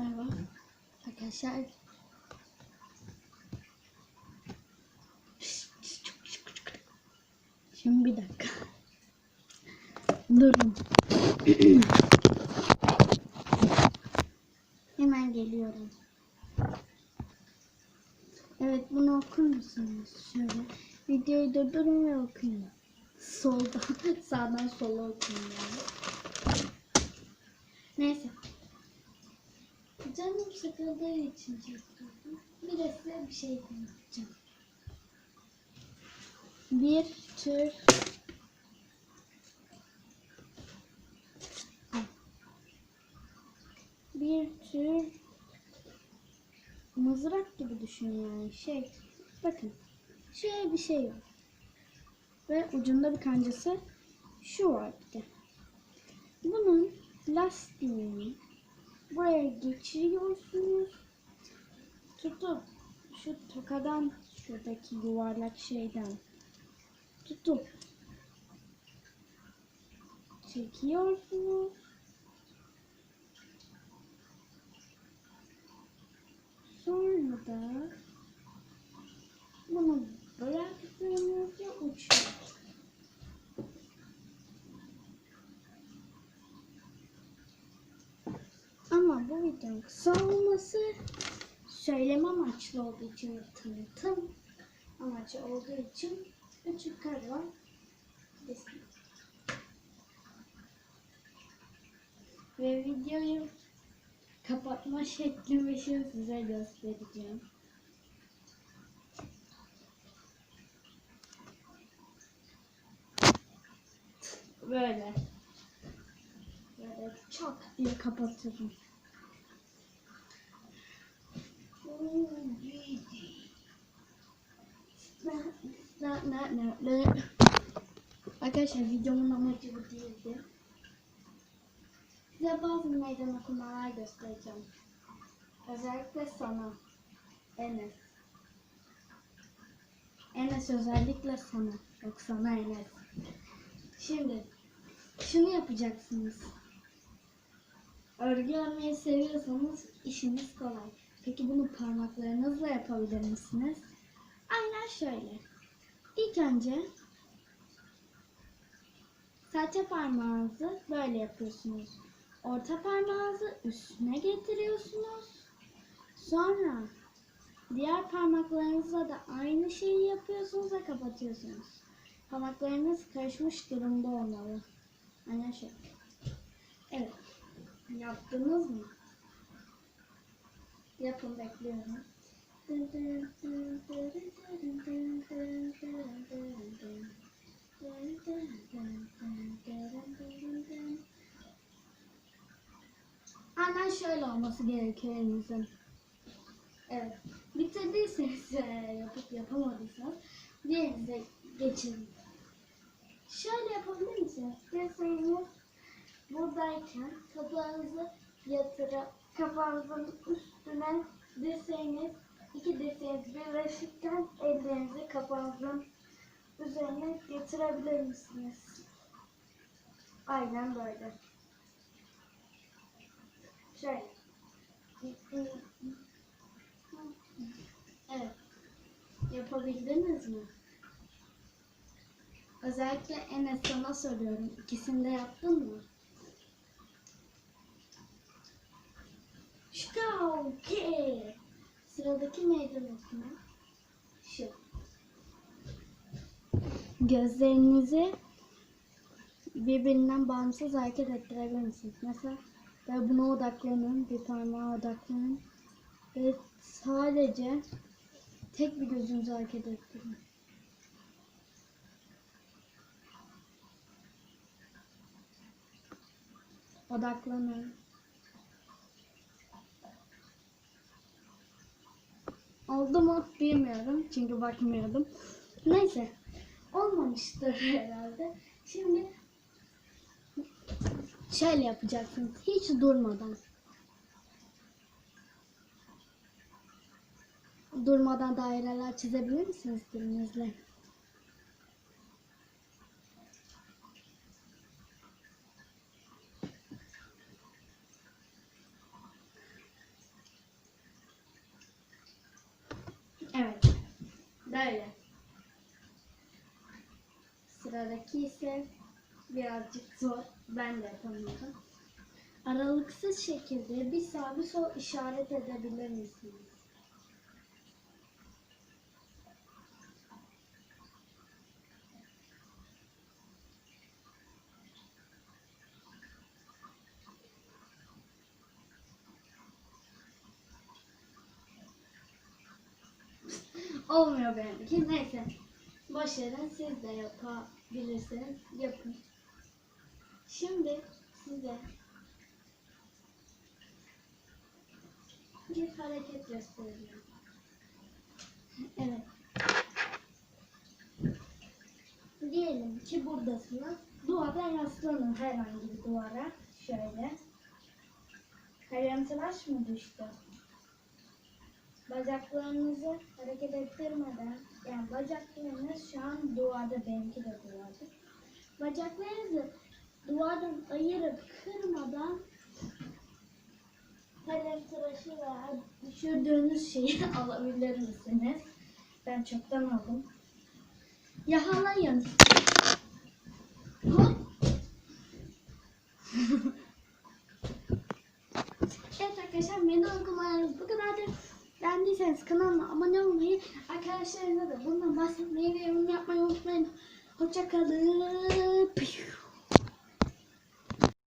Merhaba arkadaşlar. Şimdi bir dakika. Durun. Hemen geliyorum. Evet bunu okur musunuz? Şöyle videoyu durdurun ve okuyun. Soldan sağdan sola okuyun yani. Neyse. Canım sıkıldığı için çektim. Bir de size bir şey anlatacağım. Bir tür bir tür mızrak gibi düşünün yani şey. Bakın. Şöyle bir şey var. Ve ucunda bir kancası şu var bir de. Bunun lastiğini buraya geçiriyorsunuz. Tutup şu tokadan şuradaki yuvarlak şeyden tutup çekiyorsunuz. Sonra da bunu bıraktığınızda uçuyor. Ama bu videonun kısa olması söyleme amaçlı olduğu için tanıtım amaçlı olduğu için küçük desin. Ve videoyu kapatma şeklimi şimdi size göstereceğim. Böyle. Böyle çok diye kapatırım. Ne, ne, ne. Arkadaşlar videomun amacı bu değildi. Size bazı meydan okumalar göstereceğim. Özellikle sana. Enes. Enes özellikle sana. Yok sana Enes. Şimdi şunu yapacaksınız. Örgü örmeyi seviyorsanız işiniz kolay. Peki bunu parmaklarınızla yapabilir misiniz? Aynen şöyle. İlk önce serçe parmağınızı böyle yapıyorsunuz. Orta parmağınızı üstüne getiriyorsunuz. Sonra diğer parmaklarınızla da aynı şeyi yapıyorsunuz ve kapatıyorsunuz. Parmaklarınız karışmış durumda olmalı. Aynen şöyle. Evet. Yaptınız mı? Yapın bekliyorum. Aynen şöyle olması gerekiyor elinizin. Evet. Bitirdiyseniz eğer yapıp yapamadıysanız diğerinize geçin. Şöyle yapabilir misiniz? Dirseğiniz buradayken kapağınızı yatırıp kafanızın üstüne dirseğiniz iki dirseğiniz birleşirken ellerinizi kafanızın üzerine getirebilir misiniz? Aynen böyle. Şöyle. Evet. Yapabildiniz mi? Özellikle Enes sana soruyorum. İkisini de yaptın mı? Şkauke. Sıradaki meydan okuma. Şu. Gözlerinizi birbirinden bağımsız hareket ettirebilir misiniz? Mesela ve buna odaklanın, bir parmağa odaklanın ve sadece tek bir gözünüzü hareket ettirin. Odaklanın. Oldu mu bilmiyorum çünkü bakmıyordum. Neyse olmamıştır herhalde. Şimdi şöyle yapacaksınız hiç durmadan. Durmadan daireler çizebilir misiniz dilinizle? Böyle. Sıradaki ise birazcık zor. Ben de yapamadım. Aralıksız şekilde bir sağ bir sol işaret edebilir misiniz? Olmuyor benimki. Neyse. Başarın siz de yapabilirsiniz. Yapın. Şimdi size bir hareket göstereceğim. Evet. Diyelim ki buradasınız. Duvara yaslanın herhangi bir duvara. Şöyle. Kayantılaş mı düştü? Bacaklarınızı hareket ettirmeden, yani bacaklarınız şu an duvarda, benimki de duvarda. Bacaklarınızı duvardan ayırıp kırmadan kalem tıraşı veya düşürdüğünüz şeyi alabilir misiniz? Ben çoktan aldım. Yahalayın. Hop. evet arkadaşlar beni okumalarınız bu kadardır. Beğendiyseniz kanalıma abone olmayı, arkadaşlarınıza da bundan bahsetmeyi ve yorum yapmayı unutmayın. Hoşçakalın.